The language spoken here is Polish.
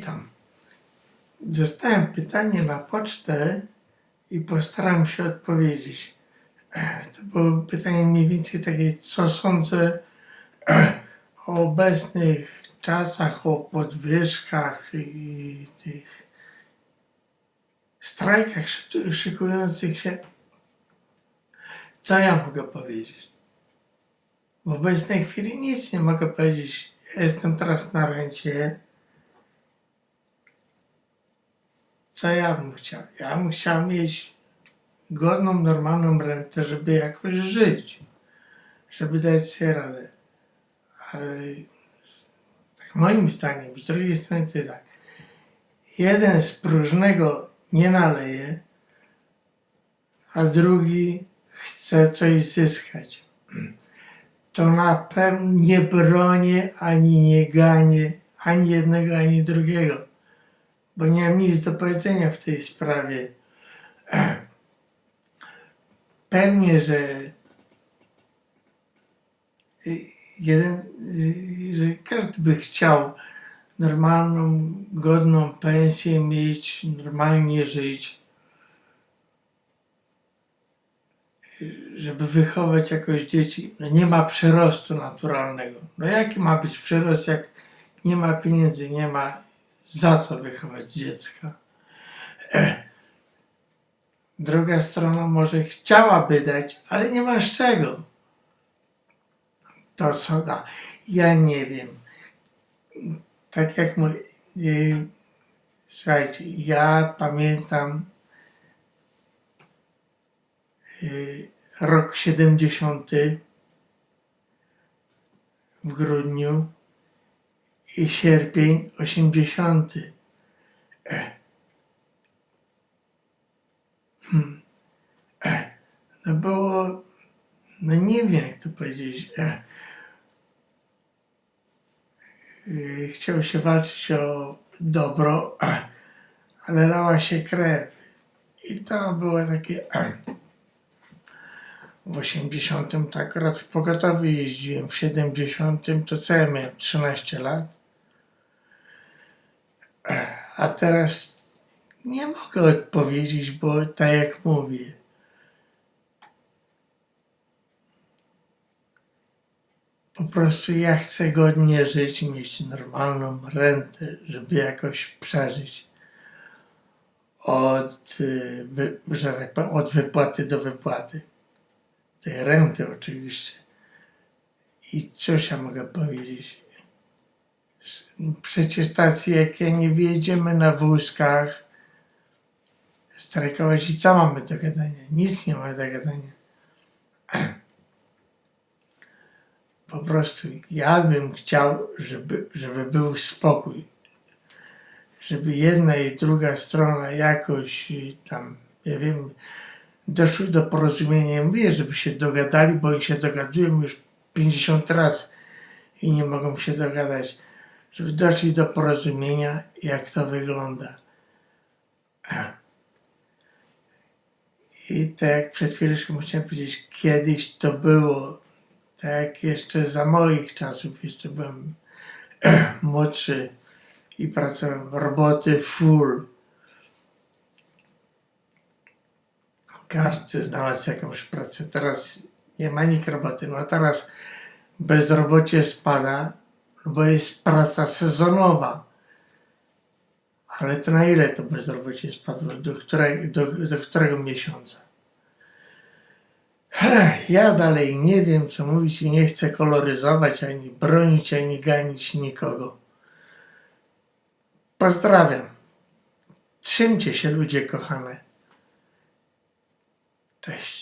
Witam. Dostałem pytanie na pocztę i postaram się odpowiedzieć. E, To było pytanie mniej więcej takie, co sądzę o obecnych czasach, o podwyżkach i tych strajkach szy- szykujących się. Co ja mogę powiedzieć? W obecnej chwili nic nie mogę powiedzieć. Jestem teraz na rencie. Co ja bym chciał? Ja bym chciał mieć godną, normalną rentę, żeby jakoś żyć, żeby dać sobie radę. Ale tak moim zdaniem, z drugiej strony to tak, jeden z próżnego nie naleje, a drugi chce coś zyskać. To na pewno nie bronię, ani nie ganię, ani jednego, ani drugiego bo nie mam nic do powiedzenia w tej sprawie. Pewnie, że jeden, że każdy by chciał normalną, godną pensję mieć, normalnie żyć, żeby wychować jakoś dzieci. No nie ma przyrostu naturalnego. No jaki ma być przyrost, jak nie ma pieniędzy, nie ma za co wychować dziecka. E. Druga strona może chciałaby dać, ale nie ma z czego. To co da. Ja nie wiem. Tak jak mój. e, Słuchajcie, ja pamiętam e, rok 70 w grudniu i sierpień 80. E. Hmm. E. No było, no nie wiem jak to powiedzieć. E. E, Chciał się walczyć o dobro, e. ale lała się krew. I to było takie... E. W 80 to akurat w pogotowiu jeździłem, w 70 to co ja miałem 13 lat. A teraz nie mogę odpowiedzieć, bo tak jak mówię. Po prostu ja chcę godnie żyć, mieć normalną rentę, żeby jakoś przeżyć. Od, że tak powiem, od wypłaty do wypłaty. Tej renty oczywiście. I coś ja mogę powiedzieć? Przecież tacy jak ja nie wjedziemy na wózkach strajkować i co mamy do gadania? Nic nie mamy do gadania. Po prostu ja bym chciał, żeby, żeby był spokój. Żeby jedna i druga strona jakoś y, tam, ja wiem, doszły do porozumienia. Mówię, żeby się dogadali, bo oni się dogadują już 50 razy i nie mogą się dogadać żeby doszli do porozumienia, jak to wygląda. I tak przed chwileczką chciałem powiedzieć, kiedyś to było, tak jeszcze za moich czasów, jeszcze byłem młodszy i pracowałem roboty full. Każdy znalazł jakąś pracę. Teraz nie ma nikt roboty. No a teraz bezrobocie spada, bo jest praca sezonowa. Ale to na ile to bezrobocie spadło? Do, którego, do, do którego miesiąca? Ja dalej nie wiem, co mówić i nie chcę koloryzować, ani bronić, ani ganić nikogo. Pozdrawiam. Trzymcie się ludzie kochane. Cześć.